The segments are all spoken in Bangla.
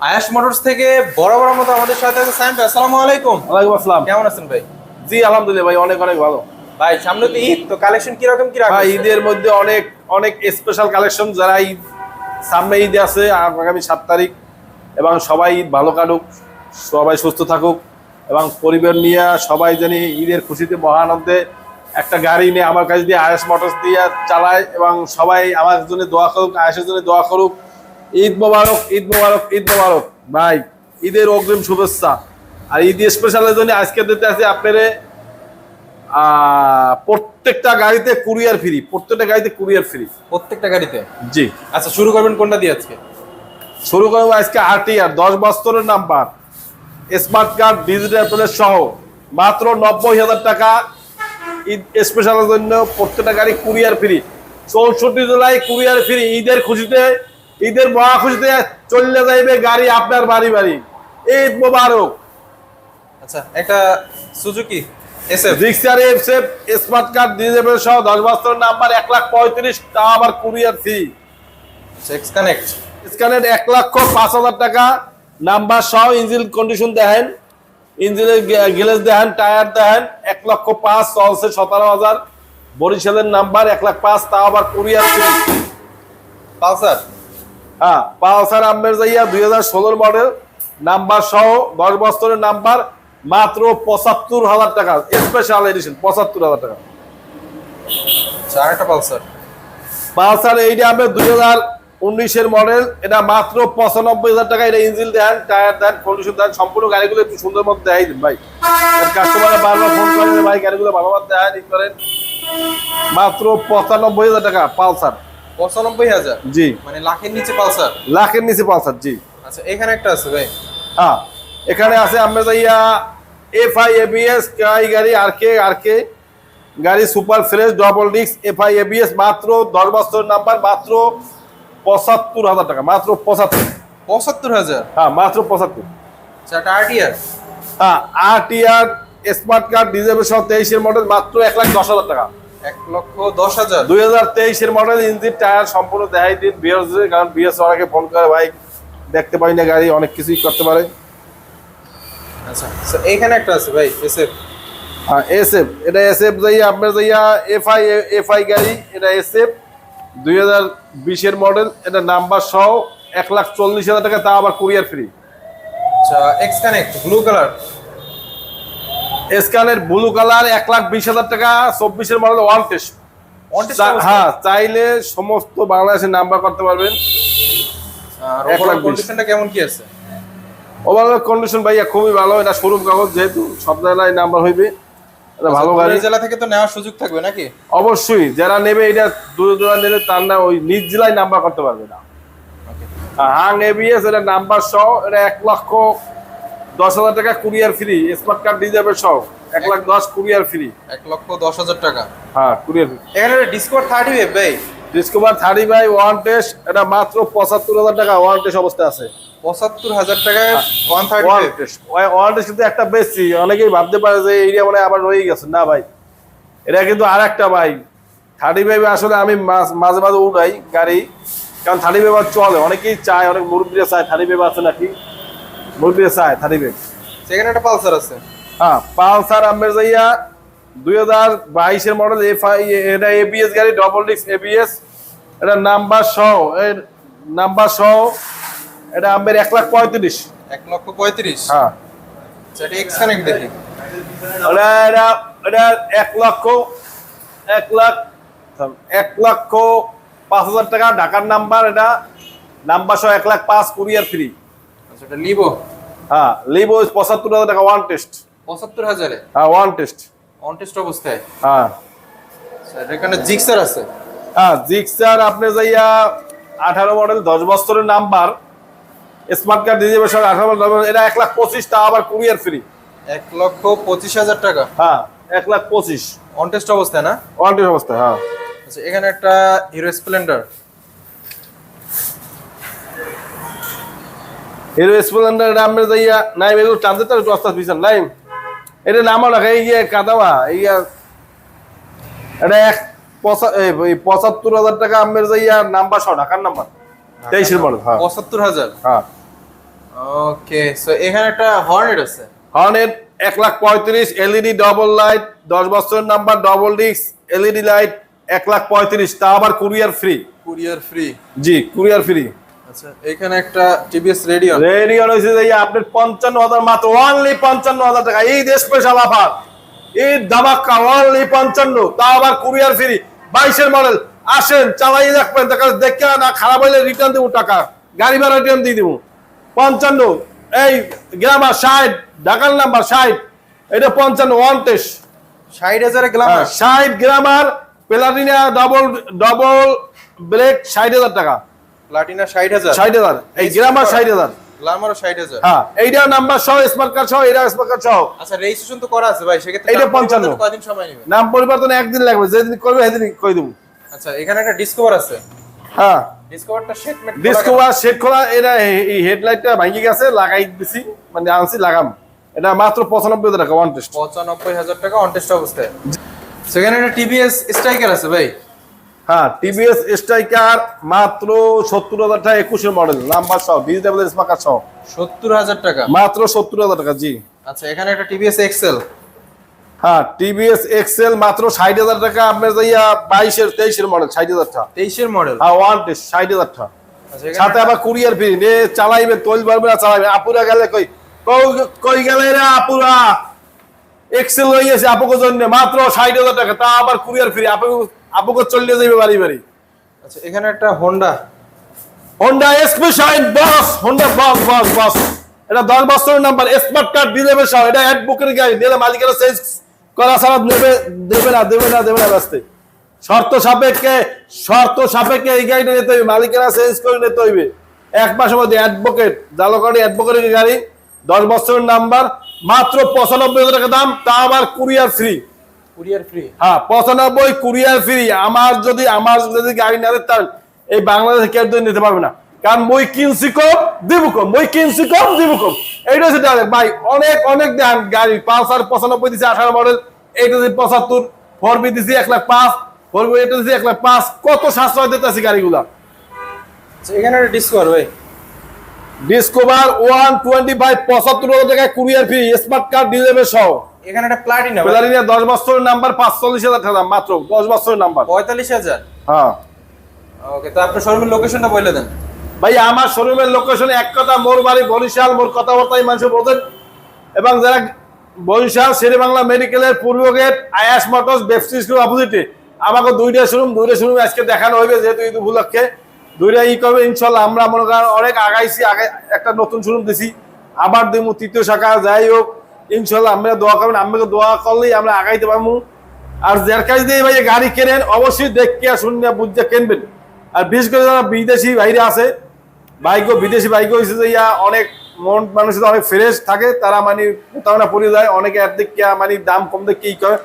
আয়াস মোটরস থেকে বড় বড় মতো আমাদের সাথে আছে সাইম ভাই। আসসালামু আলাইকুম। ওয়ালাইকুম আসসালাম। কেমন আছেন ভাই? জি আলহামদুলিল্লাহ ভাই অনেক অনেক ভালো। ভাই সামনে তো ঈদ তো কালেকশন কীরকম কি ভাই রাখবেন ঈদের মধ্যে অনেক অনেক স্পেশাল কালেকশন যারা ঈদ সামনে ঈদে আছে আগামী সাত তারিখ এবং সবাই ঈদ ভালো কাটুক সবাই সুস্থ থাকুক এবং পরিবার নিয়ে সবাই জানি ঈদের খুশিতে মহানন্দে একটা গাড়ি নিয়ে আমার কাছে দিয়ে আয়াস মোটরস দিয়ে চালায় এবং সবাই আমার জন্য দোয়া করুক আয়াসের জন্য দোয়া করুক ঈদ মোবারক ঈদ মোবারক ঈদ মোবারক। ভাই ঈদের অগ্রিম শুভেচ্ছা। আর ঈদ স্পেশালের জন্য আজকে দিতে আছে আপনারে প্রত্যেকটা গাড়িতে কুরিয়ার ফ্রি প্রত্যেকটা গাড়িতে কুরিয়ার ফ্রি প্রত্যেকটা গাড়িতে? জি। আচ্ছা শুরু করবেন কোনটা দিয়ে আজকে? শুরু করব আজকে আরটিআর দশ বছরের number smart card digital plate সহ মাত্র নব্বই হাজার টাকা ঈদ স্পেশালের জন্য প্রত্যেকটা গাড়ি কুরিয়ার ফ্রি চৌষট্টি জুলাই কুরিয়ার ফ্রি ঈদের খুশিতে ঈদের মহা খুশিতে চলে যাইবে গাড়ি আপনার বাড়ি বাড়ি। ঈদ মোবারক। আচ্ছা একটা সুজুকি এসএফ। রিক্সার এফসেপ স্মার্ট কার্ড সহ দশ নাম্বার এক লাখ পঁয়ত্রিশ তা আবার কুরিয়ার ফ্রি সেক্স কানেক্ট স্ক্যানের এক লক্ষ পাঁচ হাজার টাকা। নাম্বার সহ ইঞ্জিন কন্ডিশন দেখেন। ইঞ্জিনের গ্যালেজ দেখেন টায়ার দেখেন এক লক্ষ পাঁচ চলছে সতেরো হাজার। বরিশালের নাম্বার এক লাখ পাঁচ তা আবার কুরিয়ার ফ্রি পালসার। হ্যাঁ পালসার আম্বের যাইয়া দুই হাজার ষোলোর মডেল নাম্বার সহ দশ বছরের নাম্বার মাত্র পঁচাত্তর হাজার টাকা স্পেশাল এডিশন পঁচাত্তর হাজার টাকা। আচ্ছা আরেকটা পালসার। পালসার এইটা আমরা দুই হাজার উনিশের মডেল এটা মাত্র পঁচানব্বই হাজার টাকা এটা engine then tyre then condition then সম্পূর্ণ গাড়িগুলো একটু সুন্দর মতো দেখাই দিন ভাই। কাস্টমার বারবার ফোন করেন ভাই গাড়িগুলো ভালো মতো দেখায় ই করেন। মাত্র পঁচানব্বই হাজার টাকা পালসার। পঁচানব্বই হাজার। জি। মানে লাখের নিচে পালসার। লাখের নিচে পালসার জি। আচ্ছা এখানে একটা আছে ভাই। হ্যাঁ এখানে আছে আমরা যাইয়া এফ আই এবিএস গাড়ি গাড়ি আর কে আর কে গাড়ি super fresh double disc F I ABS মাত্র দশ বছর নাম্বার মাত্র পঁচাত্তর হাজার টাকা মাত্র পঁচাত্তর। পঁচাত্তর হাজার? হ্যাঁ মাত্র পঁচাত্তর। আচ্ছা আরটিআর হ্যাঁ R T R smart card disable তেইশের মডেল মাত্র এক লাখ দশ হাজার টাকা। এক লক্ষ দশ হাজার। দুই হাজার তেইশের মডেল ইঞ্জিন টায়ার সম্পূর্ণ দেখাই দিন। বিএস কারণ বিএস অনেকে ফোন করে ভাই দেখতে পাই না গাড়ি অনেক কিছুই করতে পারে। আচ্ছা আচ্ছা, এইখানে একটা আছে ভাই এসএফ হ্যাঁ এসএফ এটা এসএফ যাইয়া আপনার যাইয়া এফআই এফআই গাড়ি এটা এসএফ দুই হাজার বিশের মডেল এটা নাম্বার সহ এক লাখ চল্লিশ হাজার টাকা তা আবার কুরিয়ার ফ্রি আচ্ছা এক্স কানেক্ট ব্লু কালার স্ক্যানের ব্লু কালার এক লাখ বিশ হাজার টাকা চব্বিশের মডেল ওয়ান টেস্ট? হ্যাঁ চাইলে সমস্ত বাংলাদেশের নাম্বার করতে পারবেন। আর এক লাখ। কন্ডিশনটা কেমন কি আছে? ওভারঅল কন্ডিশন ভাইয়া খুবই ভালো এটা শোরুম কাগজ যেহেতু সব জায়গায় নাম্বার হইবে। এটা ভালো গাড়ি। জেলা থেকে তো নেওয়ার সুযোগ থাকবে নাকি? অবশ্যই যারা নেবে এটা দূরে দূরে নেবে তার না ওই নিজ জেলায় নাম্বার করতে পারবে না। হাং এবিএস এটা নাম্বার সহ এটা এক লক্ষ দশ হাজার টাকা কুরিয়ার ফ্রি স্মার্ট কার্ড দিয়ে যাবে সহ এক লাখ দশ কুরিয়ার ফ্রি। এক লক্ষ দশ হাজার টাকা। হ্যাঁ কুরিয়ার ফ্রি। এখানে ডিসকোর থার্টি ওয়েব ভাই। Discover thirty by one test এটা মাত্র পঁচাত্তর হাজার টাকা ওয়ান টেস্ট অবস্থায় আছে। পঁচাত্তর হাজার টাকায় one thirty one test one test কিন্তু একটা বেশি অনেকেই ভাবতে পারে যে এরিয়া মানে আবার রয়ে গেছে। না ভাই। এটা কিন্তু আর একটা ভাই থার্টি ফাইভ আসলে আমি মাঝে মাঝে উঠাই গাড়ি। কারণ থার্টি ফাইভ চলে। অনেকেই চায় অনেক মুরব্বীরা চায় থার্টি ফাইভ আছে নাকি? চায় থার্টি সেখানে একটা পালসার আছে। হ্যাঁ পালসার আমের যাইয়া দুই হাজার বাইশের মডেল এটা এবিএস গাড়ি ডবল ডিস্ক এবিএস এটা নাম্বার সহ এর নাম্বার সহ এটা আমের এক লাখ পঁয়ত্রিশ। এক লক্ষ পঁয়ত্রিশ? হ্যাঁ। আচ্ছা এক্স কানেক্ট দেখি। এটা এটা এক লক্ষ এক লাখ এক লক্ষ পাঁচ হাজার টাকা ঢাকার নাম্বার এটা। নাম্বার সহ এক লাখ পাঁচ কুরিয়ার ফ্রি আচ্ছা এটা লিভো হ্যাঁ লিবো পঁচাত্তর হাজার টাকা ওয়ান টেস্ট পঁচাত্তর হাজারে? হ্যাঁ ওয়ান টেস্ট অন টেস্ট অবস্থায়? হ্যাঁ। আচ্ছা, এটা এখানে জিক্সার আছে? হ্যাঁ জিক্সার আপনি যাইয়া আঠারো মডেল দশ বছরের নাম্বার স্মার্ট কার্ড দিয়ে সব আঠারো মডেল এটা এক লাখ পঁচিশ টা আবার কুরিয়ার ফ্রি এক লক্ষ পঁচিশ হাজার টাকা? হ্যাঁ এক লাখ পঁচিশ। অন টেস্ট অবস্থায় না? ওয়ান টেস্ট অবস্থায় হ্যাঁ। আচ্ছা এখানে একটা হিরো স্প্লেন্ডার হিরো স্প্লেন্ডার আমরা যাইয়া নাই এগুলো টানতে তো একটু আস্তে আস্তে পিছন নাই? এটা নামও রাখা এই যে কাদাওয়া এই এটা এক পঁচা- পঁচাত্তর হাজার টাকা আমের যাইয়া নাম্বার সহ ঢাকার নাম্বার? তেইশের মডেল হ্যাঁ। পঁচাত্তর হাজার? হ্যাঁ। ওকে সো এখানে একটা হর্নেট আছে। হর্নেট এক লাখ পঁয়ত্রিশ এলইডি ডবল লাইট দশ বছরের number double disc LED light এক লাখ পঁয়ত্রিশ তা আবার কুরিয়ার ফ্রি কুরিয়ার ফ্রি জি কুরিয়ার ফ্রি আচ্ছা এখানে একটা টিভিএস রেডিও রেডি হয়েছে যে আপনার পঞ্চান্ন হাজার মাত্র অনলি পঞ্চান্ন হাজার টাকা। এই দেশ স্পেশাল অফার এই দামাক্কা অনলি পঞ্চান্ন। তা আবার কুরিয়ার ফ্রি বাইশের মডেল আসেন চালাই রাখবেন দেখা দেখে না খারাপ হইলে রিটার্ন দেবো টাকা। গাড়ি ভাড়া রিটার্ন দিয়ে দেবো। পঞ্চান্ন। এই গ্রামার ষাট। ঢাকার নাম্বার ষাট। এটা পঞ্চান্ন ওয়ান টেস্ট ষাট হাজারে গ্লামার ষাট গ্রামার প্লাটিনা ডবল ডবল ষাট হাজার টাকা। প্লাটিনা ষাট হাজার। ষাট হাজার। এই গ্রামার ষাট হাজার। গ্লামারও ষাট হাজার। হ্যাঁ এইটা নাম্বার সহ স্মার্ট কার্ড সহ এটা স্মার্ট কার্ড সহ। আচ্ছা রেজিস্ট্রেশন তো করা আছে ভাই সেক্ষেত্রে পরিবর্তনে 55 কয়দিন সময় নেবে? নাম পরিবর্তনে একদিন লাগবে যেদিন করবে সেদিন কই দেবো। আচ্ছা এখানে একটা ডিসকভার আছে। হ্যাঁ। ডিসকভারটা সেট মেট ডিসকভার সেট খোলা এটা এই- হেডলাইটটা ভেঙে গেছে লাগাই দিছি মানে আনছি লাগাম। এটা মাত্র পঁচানব্বই হাজার টাকা ওয়ান টেস্ট পঁচানব্বই হাজার টাকা অনটেস্ট অবস্থায়। সেখানে একটা টিভিএস স্ট্রাইকার আছে ভাই। হ্যাঁ টিভিএস স্ট্রাইকার মাত্র সত্তর হাজার টাকা একুশের মডেল নাম্বার সহ ডিজিটাল স্মার্ট কার্ড সহ। সত্তর হাজার টাকা? মাত্র সত্তর হাজার টাকা জি। আচ্ছা এখানে একটা টিভিএস এক্সেল হ্যাঁ টিভিএস এক্সেল মাত্র ষাট হাজার টাকা আপনার যাইয়া বাইশের তেইশের মডেল ষাট হাজার টাকা। তেইশের মডেল হ্যাঁ ওয়ান ষাট হাজার টাকা। আচ্ছা সাথে আবার কুরিয়ার ফ্রি রে চালাইবে তৈল পারবে না চালাইবে আপুরা গেলে কই কই- কই গেলে রে আপুরা? এক্সেল হয়ে গেছে আপুকে জন্য মাত্র ষাট হাজার টাকা। তা আবার কুরিয়ার ফ্রি আপু আপুকে চলে যাবে বাড়ি বাড়ি। আচ্ছা এখানে একটা Honda Honda SP shine boss Honda boss boss boss এটা দশ বছরের নাম্বার স্মার্ট কার্ড দেবে সব। এটা অ্যাড বুকের গাড়ি নিলে মালিকেরা চেঞ্জ করা ছাড়া নেবে দেবে না দেবে না দেবে না ব্যস্তে। শর্ত সাপেক্ষে শর্ত সাপেক্ষে এই গাড়িটা নিতে হইবে মালিকেরা চেঞ্জ করে নিতে হইবে এক মাসের মধ্যে অ্যাডভোকেট জালকাড়ি অ্যাডভোকেটের গাড়ি দশ বছরের নাম্বার মাত্র পঁচানব্বই হাজার টাকা দাম তা আবার কুরিয়ার ফ্রি কুরিয়ার ফ্রি হ্যাঁ পঁচানব্বই কুরিয়ার ফ্রি আমার যদি আমার যদি গাড়ি না দেয়, এই বাংলাদেশে কেউ তো নিতে পারবে না। কারণ মই কিনছি কম দিব কম। মই কিনছি কম দিব কম। এইটা হচ্ছে ভাই অনেক অনেক দাম গাড়ি। পালসার পঁচানব্বই দিচ্ছে আঠারো মডেল এইটা দিচ্ছে পঁচাত্তর। ফোর বি দিচ্ছি এক লাখ পাঁচ ফোর বি এটা দিচ্ছি এক লাখ পাঁচ। কত সাশ্রয় দিতে আছে গাড়িগুলা? আচ্ছা এখানে ডিসকভার ভাই। ডিসকভার ওয়ান টোয়েন্টি ফাইভ পঁচাত্তর হাজার টাকা কুরিয়ার ফ্রি স্মার্ট কার্ড ডিলেবে সহ। এখানে একটা প্লাটিনা পেলারিনা দশ বছরের নাম্বার পাঁচচল্লিশ হাজার টাকা মাত্র দশ বছরের নাম্বার পঁয়তাল্লিশ হাজার? হ্যাঁ। ওকে তো আপনার শোরুমের লোকেশনটা বলে দেন। ভাই আমার শোরুমের লোকেশন এক কথা মোর বাড়ি বরিশাল মোর কথাবার্তাই মানুষ বোঝেন। এবং যারা বরিশাল শেরে বাংলা মেডিকেলের পূর্ব গেট আয়াস মোটরস বেপসি স্কুল অপোজিটে আমাকে দুইটা শোরুম দুইটা শোরুম আজকে দেখানো হইবে যেহেতু ঈদ উপলক্ষে। দুইটা ই করবে ইনশাল্লাহ আমরা মনে করেন অনেক আগাইছি আগে একটা নতুন শোরুম দিছি। আবার দিব তৃতীয় শাখা যাই হোক ইনশাল্লাহ আমরা দোয়া করবেন, আমাকে দোয়া করলেই আমরা আগাইতে পারব। আর যার কাছ দিয়ে ভাই গাড়ি কেনেন, অবশ্যই দেখকে শুনে বুঝতে কিনবেন। আর বিশেষ করে যারা বিদেশি বাইরে আছে বাইক বিদেশি বাইক হয়েছে যে ইয়া অনেক মন মানুষ অনেক ফ্রেশ থাকে, তারা মানে প্রতারণা পড়ে যায়, অনেকে এর দিক মানে দাম কম দেখে কি করে?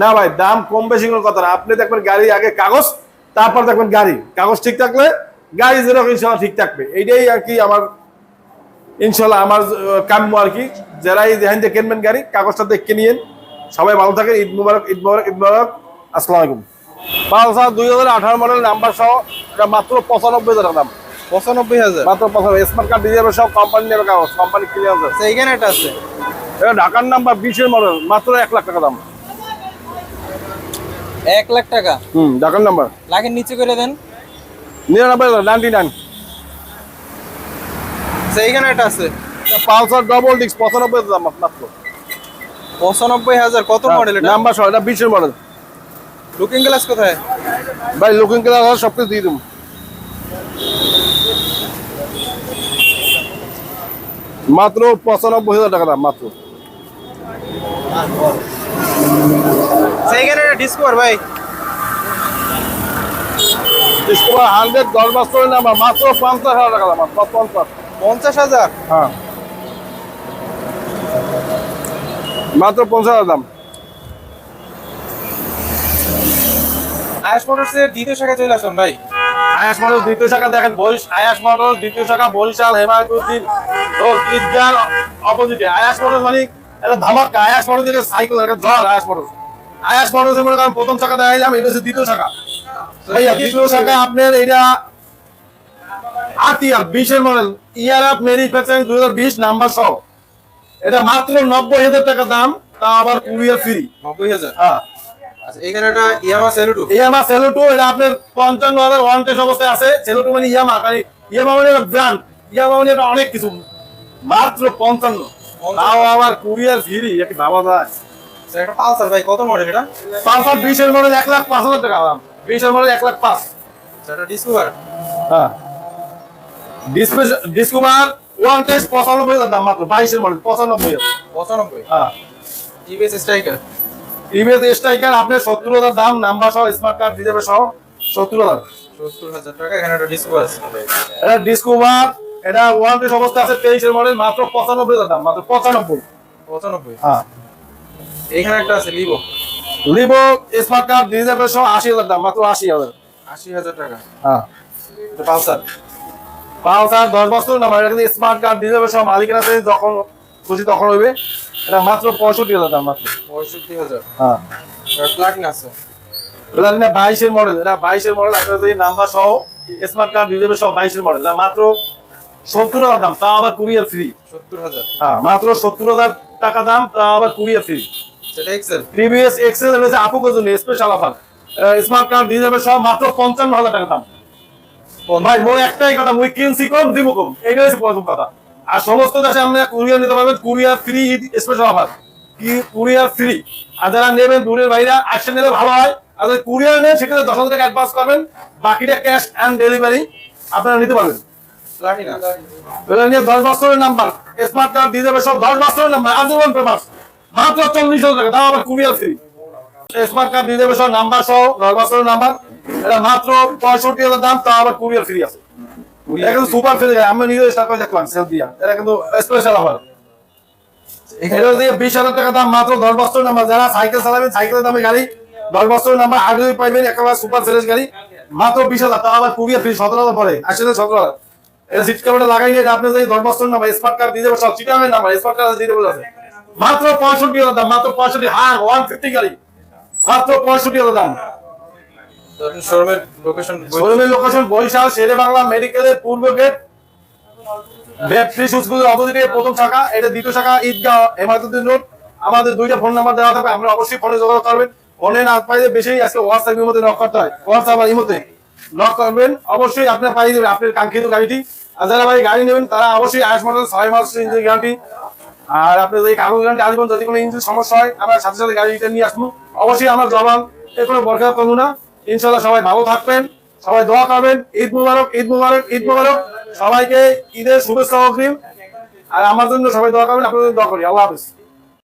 না ভাই, দাম কম বেশি কোনো কথা না। আপনি দেখবেন গাড়ি আগে কাগজ, তারপর দেখবেন গাড়ি। কাগজ ঠিক থাকলে গাড়ি যেরকম ইনশাল্লাহ ঠিক থাকবে। এইটাই আর কি আমার ইনশাল্লাহ আমার কাম্য আর কি। যারাই যেখান থেকে কিনবেন গাড়ি কাগজটা দেখে নিয়েন। সবাই ভালো থাকেন। ঈদ মুবারক ঈদ মুবারক ঈদ মুবারক। আসসালামু আলাইকুম। পালসার দুই হাজার আঠারো মডেল নাম্বার সহ এটা মাত্র পঁচানব্বই হাজার দাম। পঁচানব্বই হাজার? মাত্র পঁচানব্বই। স্মার্ট কার্ড দিয়ে যাবে সব কোম্পানি নেবে কাগজ। কোম্পানি ক্লিয়ার আচ্ছা এখানে এটা আছে। এটা ঢাকার নাম্বার বিশের মডেল মাত্র এক লাখ টাকা দাম। এক লাখ টাকা? হুম ঢাকার নাম্বার লাখের নিচে করে দেন। নিরানব্বই হাজার নাইনটি নাইন আচ্ছা এখানে একটা আছে। পালসার ডবল ডিস্ক পঁচানব্বই দাম মাত্র। পঁচানব্বই হাজার কত মডেল এটা? নাম্বার সহ এটা বিশের মডেল লুকিং গ্লাস কোথায়? ভাই লুকিং ক্লাস সব কিছু দিয়ে দেবো। মাত্র পঁচানব্বই হাজার টাকা দাম মাত্র। সেইখানে একটা ডিসকভার ভাই। ডিসকভার হান্ড্রেড দশ বছরের নাম্বার মাত্র পঞ্চাশ হাজার টাকা দাম মাত্র পঞ্চাশ। পঞ্চাশ হাজার? হ্যাঁ। মাত্র পঞ্চাশ হাজার দাম। আয়াস মোটরসের দ্বিতীয় শাখা চলে আসুন ভাই। আয়াস দ্বিতীয় শাখা দেখেন বরিশ আয়াস মডেল দ্বিতীয় শাখা বরিশাল হেমায়তুদ্দিন ও ঈদগাহ অপোজিটে। আয়াস মডেল মানে এটা ধামাকা আয়াস সাইকেল ঝড় আয়াস আয়াস মনে করেন প্রথম শাখা দেখাইলাম এটা হচ্ছে দ্বিতীয় শাখা। ভাইয়া দ্বিতীয় শাখা আপনার এটা আটিয়া বিশের মডেল ইয়ার অফ ম্যানুফ্যাকচারিং দুই হাজার বিশ নাম্বার সহ। এটা মাত্র নব্বই হাজার টাকা দাম তা আবার কুরিয়ার ফ্রি। নব্বই হাজার? হ্যাঁ। আচ্ছা ইয়ামা সেলুটু। এটা আপনার পঞ্চান্ন হাজার ওয়ান টেস্ট অবস্থায় আছে। সেলুটু মানে ইয়ামা কারণ ইয়ামা মানে ব্র্যান্ড ইয়ামা মানে এটা অনেক কিছু। মাত্র পঞ্চান্ন। তাও আবার কুরিয়ার ফ্রি একটি ভাবা যায়? পালসার ভাই কত মডেল এটা? পাঁচশো বিশের মডেল এক লাখ পাঁচ হাজার টাকা দাম। বিশের মডেল এক লাখ পাঁচ। ডিসকভার হ্যাঁ। ডিসপ্লে ডিসকভার ওয়ান টেস্ট পঁচানব্বই হাজার দাম মাত্র বাইশের মডেল পঁচানব্বই পঁচানব্বই? হ্যাঁ। টিভিএস স্ট্রাইকার টিভিএস স্ট্রাইকার আপনার সত্তর হাজার দাম নাম্বার সহ স্মার্ট কার্ড দিতে সহ সত্তর হাজার। সত্তর হাজার টাকা এখানে একটা ডিসকভার এটা ডিসকভার এটা ওয়ান টেস্ট অবস্থা আছে তেইশের মডেল মাত্র পঁচানব্বই হাজার দাম মাত্র পঁচানব্বই। পঁচানব্বই? হ্যাঁ। এখানে একটা আছে লিভো লিভো স্মার্ট কার্ড সহ আশি হাজার দাম মাত্র আশি হাজার। আশি হাজার টাকা। হ্যাঁ। এটা পালসার দশ বছর না এটা কিন্তু স্মার্ট কার্ড সহ মালিকের আছে যখন খুশি তখন হইবে। এটা মাত্র পঁয়ষট্টি হাজার দাম মাত্র। পঁয়ষট্টি হাজার। হ্যাঁ। প্লাটিন আছে। বাইশের মডেল এটা বাইশের মডেল আপনার যদি নাম্বার সহ স্মার্ট কার্ড দিয়ে সব বাইশের মডেল এটা মাত্র সত্তর হাজার দাম তা আবার কুরিয়ার ফ্রি সত্তর হাজার। হ্যাঁ মাত্র সত্তর হাজার টাকা দাম তা আবার কুরিয়ার ফ্রি সেটা এক্সেল টিভিএস এক্সেল রয়েছে আপুকের জন্য স্পেশাল অফার স্মার্ট কার্ড দিয়ে যাবে সব মাত্র পঞ্চান্ন হাজার টাকা দাম। ভাই একটাই কথা মুই কিনছি কম দিব কম। এইটাই হচ্ছে প্রথম কথা। আর সমস্ত দেশে আমরা কুরিয়ার নিতে পারবেন কুরিয়ার ফ্রি স্পেশাল অফার কি কুরিয়ার ফ্রি আর যারা নেবেন দূরের বাইরে নিলে ভালো হয়। আর যদি কুরিয়ার নেন সেক্ষেত্রে দশ হাজার টাকা অ্যাডভান্স করবেন। বাকিটা ক্যাশ অ্যান্ড ডেলিভারি আপনারা নিতে পারবেন। দশ বছরের নাম্বার। স্মার্ট কার্ড দিয়ে যাবে সব দশ বছরের নাম্বার। আজীবন পেপার। মাত্র চল্লিশ হাজার টাকা তাও আবার কুরিয়ার ফ্রি স্মার্ট কার্ড দিয়ে যাবে সব নাম্বার সহ বছরের নাম্বার এটা মাত্র পঁয়ষট্টি হাজার দাম তাও আবার কুরিয়ার ফ্রি আছে। এটা কিন্তু সুপার ফ্রি আমি নিজে স্টার্ট করে দেখলাম সেল দিয়া। এটা কিন্তু স্পেশাল অফার এটা দিয়ে বিশ হাজার টাকা দাম মাত্র দশ বছরের নাম্বার যারা সাইকেল চালাবেন সাইকেলের দামে গাড়ি দশ বছরের নাম্বার আগে পাইবেন একেবারে সুপার ফ্রেশ গাড়ি। মাত্র বিশ হাজার তাও আবার কুরিয়ার ফ্রি সতেরো হাজার পরে আসলে সতেরো হাজার। এটা সিট কাভারটা লাগাই নিয়ে আপনি যদি দশ বছরের নাম্বার স্মার্ট কার্ড দিয়ে সব চিটামের নাম্বার স্মার্ট কার্ড দিয়ে মাত্র পঁয়ষট্টি হাজার দাম মাত্র পঁয়ষট্টি আর ওয়ান ফিফটি গাড়ি। মাত্র পঁয়ষট্টি হাজার দাম। শোরুমের লোকেশন শোরুমের লোকেশন বরিশাল শেরে বাংলা মেডিকেলের পূর্ব গেট ভেপ্রি সুস্কুলের অপোজিটে প্রথম শাখা এটা দ্বিতীয় শাখা ঈদগাহ হেমায়তুদ্দিন রোড। আমাদের দুইটা ফোন নাম্বার দেওয়া থাকবে আমরা অবশ্যই ফোনে যোগাযোগ করবেন। ফোনে না পাইলে বেশি আজকে হোয়াটসঅ্যাপ মধ্যে নক করতে হয়। হোয়াটসঅ্যাপ আর ইমোতে নক করবেন। অবশ্যই আপনার পাই দেবেন আপনার কাঙ্ক্ষিত গাড়িটি। আর যারা ভাই গাড়ি নেবেন তারা অবশ্যই আয়াস মডেল ছয় মাস গ্যারান্টি আর আপনার যদি কাগজ আসবেন যদি কোনো ইঞ্জিন সমস্যা হয়, আমরা সাথে সাথে গাড়িটা নিয়ে আসব। অবশ্যই আমার জবান এর কোনো বরখাস্ত করব না। ইনশাল্লাহ সবাই ভালো থাকবেন, সবাই দোয়া করবেন। ঈদ মুবারক ঈদ মুবারক ঈদ মুবারক। সবাইকে ঈদের শুভেচ্ছা অগ্রিম। আর আমার জন্য সবাই দোয়া করবেন, আপনাদের দোয়া করি। আল্লাহ হাফিজ।